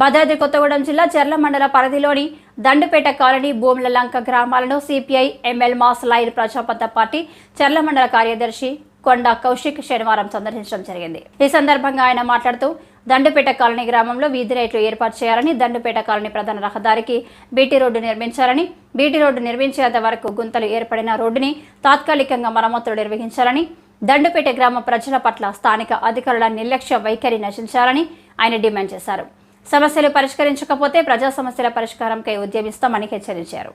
భద్రాద్రి కొత్తగూడెం జిల్లా చెర్ల మండల పరిధిలోని దండుపేట కాలనీ భూముల లంక గ్రామాలను సిపిఐ ఎంఎల్ మాస్ లైన్ ప్రజాపంత పార్టీ చెర్ల మండల కార్యదర్శి కొండ కౌశిక్ శనివారం సందర్శించడం జరిగింది. ఈ సందర్భంగా ఆయన మాట్లాడుతూ దండుపేట కాలనీ గ్రామంలో వీధి రేట్లు ఏర్పాటు చేయాలని దండుపేట కాలనీ ప్రధాన రహదారికి బీటీ రోడ్డు నిర్మించాలని బీటీ రోడ్డు నిర్మించేంత వరకు గుంతలు ఏర్పడిన రోడ్డుని తాత్కాలికంగా మరమ్మతులు నిర్వహించాలని దండుపేట గ్రామ ప్రజల పట్ల స్థానిక అధికారుల నిర్లక్ష్య వైఖరి నశించాలని ఆయన డిమాండ్ చేశారు. సమస్యలు పరిష్కరించకపోతే ప్రజా సమస్యల పరిష్కారంకై ఉద్యమిస్తామని హెచ్చరించారు.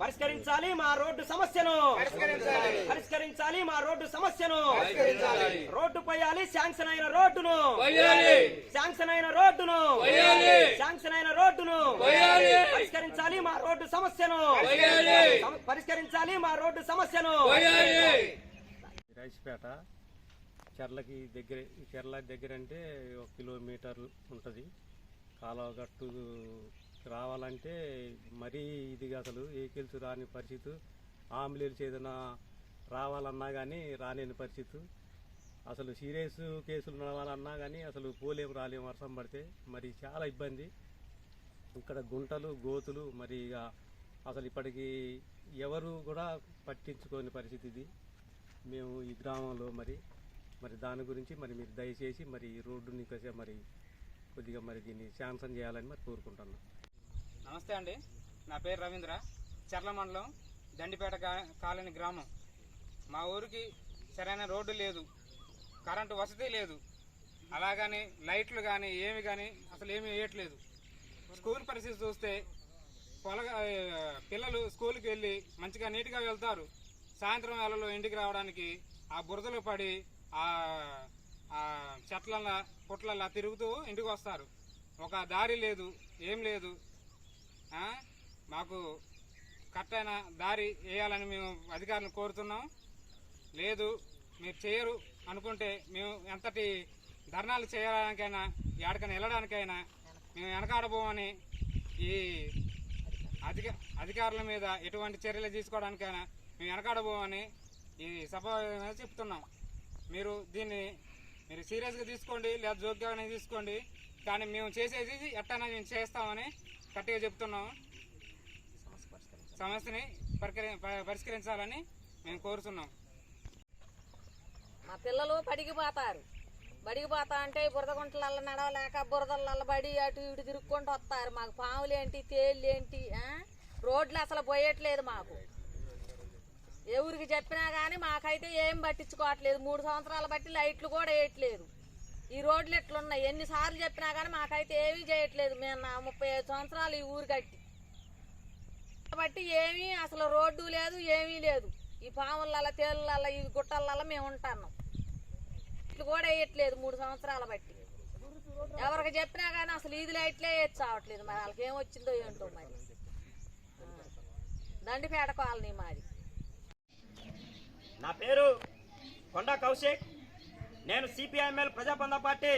పరిష్కరించాలి మా రోడ్డు సమస్యను. పరిష్కరించాలి మా రోడ్డు సమస్యను. రోడ్డు పోయాలి శాంక్షన్ అయిన రోడ్డును. శాంక్షన్ అయిన రోడ్డును. శాంక్షన్ అయిన రోడ్డును. పరిష్కరించాలి మా రోడ్డు సమస్యను. సమ- పరిష్కరించాలి మా రోడ్డు సమస్యను. రైస్పేట చెర్లకి దగ్గర చెర్ల దగ్గర అంటే ఒక కిలోమీటర్ ఉంటుంది. కాలువ గట్టు రావాలంటే మరీ ఇదిగా అసలు వెహికల్స్ రాని పరిస్థితి. ఆంబులెన్స్ ఏదైనా రావాలన్నా కానీ రాలేని పరిస్థితి. అసలు సీరియస్ కేసులు నడవాలన్నా కానీ అసలు పోలేము రాలేము వర్షం పడితే మరి చాలా ఇబ్బంది. ఇక్కడ గుంటలు గోతులు మరి ఇక అసలు ఇప్పటికి ఎవరు కూడా పట్టించుకోని పరిస్థితి ఇది. మేము ఈ గ్రామంలో మరి మరి దాని గురించి మరి మీరు దయచేసి మరి ఈ రోడ్డుని కసే మరి కొద్దిగా మరి దీన్ని శాంసన్ చేయాలని మరి కోరుకుంటున్నాం. నమస్తే అండి. నా పేరు రవీంద్ర. చర్ల మండలం దండిపేట కాలనీ గ్రామం. మా ఊరికి సరైన రోడ్డు లేదు కరెంటు వసతి లేదు. అలాగని లైట్లు కానీ ఏమి కానీ అసలు ఏమీ వేయట్లేదు. స్కూల్ పరిస్థితి చూస్తే పొలగా పిల్లలు స్కూల్కి వెళ్ళి మంచిగా నీట్గా వెళ్తారు. సాయంత్రం వేళలో ఇంటికి రావడానికి ఆ బురదలో పడి ఆ ఆ చెట్లల్లా తిరుగుతూ ఇంటికి వస్తారు. ఒక దారి లేదు ఏం లేదు. మాకు కట్టైన దారి వేయాలని మేము అధికారులను కోరుతున్నాం. లేదు మీరు చేయరు అనుకుంటే మేము ఎంతటి ధర్నాలు చేయడానికైనా ఎక్కడికైనా వెళ్ళడానికైనా మేము వెనకాడబోమని ఈ అధిక అధికారుల మీద ఎటువంటి చర్యలు తీసుకోవడానికైనా మేము వెనకాడబోమని ఈ సభ చెప్తున్నాం. మీరు దీన్ని మీరు సీరియస్గా తీసుకోండి లేదా జోక్యంగా తీసుకోండి కానీ మేము చేసేది ఎట్టైనా మేము చేస్తామని గట్టిగా చెప్తున్నాం సమస్యని పరికరి- పరిష్కరించాలని మేము కోరుతున్నాం. మా పిల్లలు పడిగిపోతారు బడిగిపోతా అంటే బురద గుంటలల్ల నడవలేక బురదలల్ల బడి అటు ఇటు తిరుక్కుంటూ వస్తారు. మాకు పాములేంటి తేళ్ళేంటి రోడ్లు అసలు పోయట్లేదు మాకు. ఎవరికి చెప్పినా కానీ మాకైతే ఏం పట్టించుకోవట్లేదు. మూడు సంవత్సరాలు బట్టి లైట్లు కూడా వేయట్లేదు. ఈ రోడ్లు ఎట్లున్నాయి? ఎన్నిసార్లు చెప్పినా కానీ మాకైతే ఏమీ చేయట్లేదు. మేము నా ముప్పై ఐదు సంవత్సరాలు ఈ ఊరు కట్టి. కాబట్టి ఏమీ అసలు రోడ్డు లేదు ఏమీ లేదు. ఈ పాములల్ల తేళ్ళ ఈ గుట్టలల్ల మేము ఉంటాను ఇట్లు కూడా వేయట్లేదు మూడు సంవత్సరాల బట్టి. ఎవరికి చెప్పినా కానీ అసలు ఇది లైట్లే చావట్లేదు. మరి వాళ్ళకి ఏం వచ్చిందో ఏంటో మరి. దండిపేట కాలనీ మాది. నా పేరు కొండా కౌశిక్. నేను సిపిఐఎంఎల్ ప్రజాబంధ పార్టీ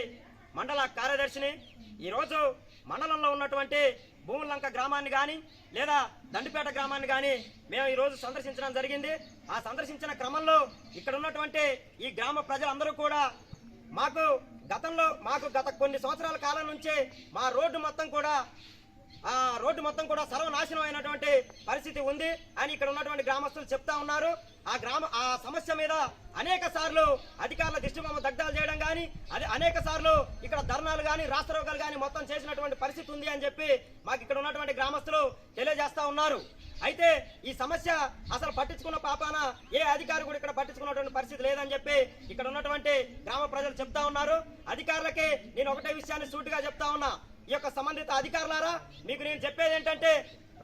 మండల కార్యదర్శిని. ఈరోజు మండలంలో ఉన్నటువంటి భూములంక గ్రామాన్ని కానీ లేదా దండిపేట గ్రామాన్ని కానీ మేము ఈరోజు సందర్శించడం జరిగింది. ఆ సందర్శించిన క్రమంలో ఇక్కడ ఉన్నటువంటి ఈ గ్రామ ప్రజలందరూ కూడా మాకు గతంలో మాకు గత కొన్ని సంవత్సరాల కాలం నుంచే మా రోడ్డు మొత్తం కూడా ఆ రోడ్డు మొత్తం కూడా సర్వనాశనం అయినటువంటి పరిస్థితి ఉంది అని ఇక్కడ ఉన్నటువంటి గ్రామస్తులు చెప్తా ఉన్నారు. ఆ గ్రామ ఆ సమస్య మీద అనేక సార్లు అధికారుల దృష్టి మమ్మ దగ్ధాలు చేయడం కానీ అది అనేక సార్లు ఇక్కడ ధర్నాలు కానీ రాష్ట్రోగాలు కానీ మొత్తం చేసినటువంటి పరిస్థితి ఉంది అని చెప్పి మాకు ఇక్కడ ఉన్నటువంటి గ్రామస్తులు తెలియజేస్తా ఉన్నారు. అయితే ఈ సమస్య అసలు పట్టించుకున్న పాపాన ఏ అధికారి కూడా ఇక్కడ పట్టించుకున్నటువంటి పరిస్థితి లేదని చెప్పి ఇక్కడ ఉన్నటువంటి గ్రామ ప్రజలు చెప్తా ఉన్నారు. అధికారులకి నేను ఒకటే విషయాన్ని సూటిగా చెప్తా ఉన్నా. ఈ యొక్క సంబంధిత అధికారులారా మీకు నేను చెప్పేది ఏంటంటే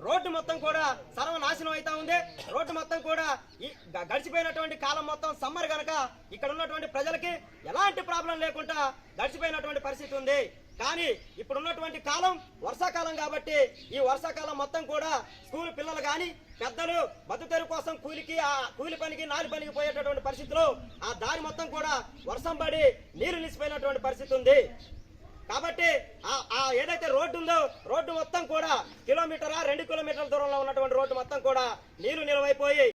రోడ్డు మొత్తం కూడా సర్వనాశనం అవుతా ఉంది. రోడ్డు మొత్తం కూడా ఈ గడిచిపోయినటువంటి కాలం మొత్తం సమ్మర్ కనుక ఇక్కడ ఉన్నటువంటి ప్రజలకి ఎలాంటి ప్రాబ్లం లేకుండా గడిచిపోయినటువంటి పరిస్థితి ఉంది. కానీ ఇప్పుడు ఉన్నటువంటి కాలం వర్షాకాలం కాబట్టి ఈ వర్షాకాలం మొత్తం కూడా స్కూల్ పిల్లలు కానీ పెద్దలు బతుతెరు కోసం కూలికి ఆ కూలి పనికి నాలి పనికి పోయేటటువంటి పరిస్థితిలో ఆ దారి మొత్తం కూడా వర్షం పడి నీరు నిలిచిపోయినటువంటి పరిస్థితి ఉంది. కాబట్టి ఏదైతే రోడ్డు ఉందో రోడ్డు మొత్తం కూడా కిలోమీటరా రెండు కిలోమీటర్ల దూరంలో ఉన్నటువంటి రోడ్డు మొత్తం కూడా నీళ్ళు నిలవైపోయి